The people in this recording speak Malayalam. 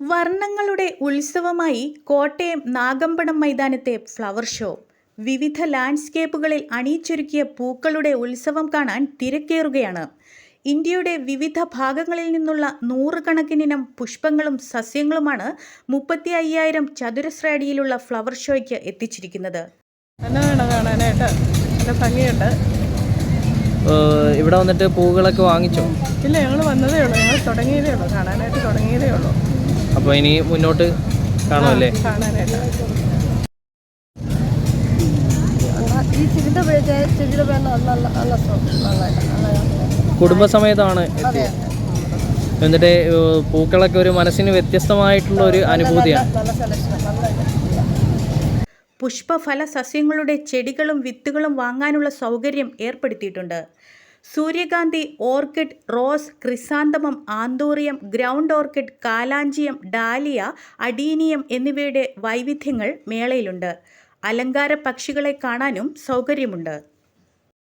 വർണങ്ങളുടെ ഉത്സവമായി കോട്ടയം നാഗമ്പടം മൈതാനത്തെ ഫ്ലവർ ഷോ. വിവിധ ലാൻഡ്സ്കേപ്പുകളിൽ അണിയിച്ചൊരുക്കിയ പൂക്കളുടെ ഉത്സവം കാണാൻ തിരക്കേറുകയാണ്. ഇന്ത്യയുടെ വിവിധ ഭാഗങ്ങളിൽ നിന്നുള്ള നൂറുകണക്കിനിനം പുഷ്പങ്ങളും സസ്യങ്ങളുമാണ് മുപ്പത്തി അയ്യായിരം ചതുരശ്ര അടിയിലുള്ള ഫ്ലവർ ഷോയ്ക്ക് എത്തിച്ചിരിക്കുന്നത്. കാണാനായിട്ട്. നല്ല ഭംഗിയുണ്ട്. ഇവിടെ വന്നിട്ട് പൂക്കളൊക്കെ വാങ്ങിച്ചോ? ഇല്ല ഞങ്ങൾ വന്നതേ ഉള്ളൂ. ഞങ്ങൾ തുടങ്ങിയതേ ഉള്ളൂ. കാണാനായിട്ട് തുടങ്ങിയതേ ഉള്ളൂ. അപ്പോൾ ഇനി മുന്നോട്ട് കാണുമല്ലേ? കുടുംബസമേതാണ് കുടുംബസമേതമാണ് എത്തിയത് എന്നിട്ട് പൂക്കളൊക്കെ ഒരു മനസ്സിന് വ്യത്യസ്തമായിട്ടുള്ള ഒരു അനുഭൂതിയാണ്. പുഷ്പഫല സസ്യങ്ങളുടെ ചെടികളും വിത്തുകളും വാങ്ങാനുള്ള സൗകര്യം ഏർപ്പെടുത്തിയിട്ടുണ്ട്. സൂര്യകാന്തി orchid rose chrysanthemum anthurium ground orchid kalanchoe dahlia adenium എന്നിവയുടെ വൈവിധ്യങ്ങൾ മേളയിലുണ്ട്. അലങ്കാര പക്ഷികളെ കാണാനും സൗകര്യമുണ്ട്.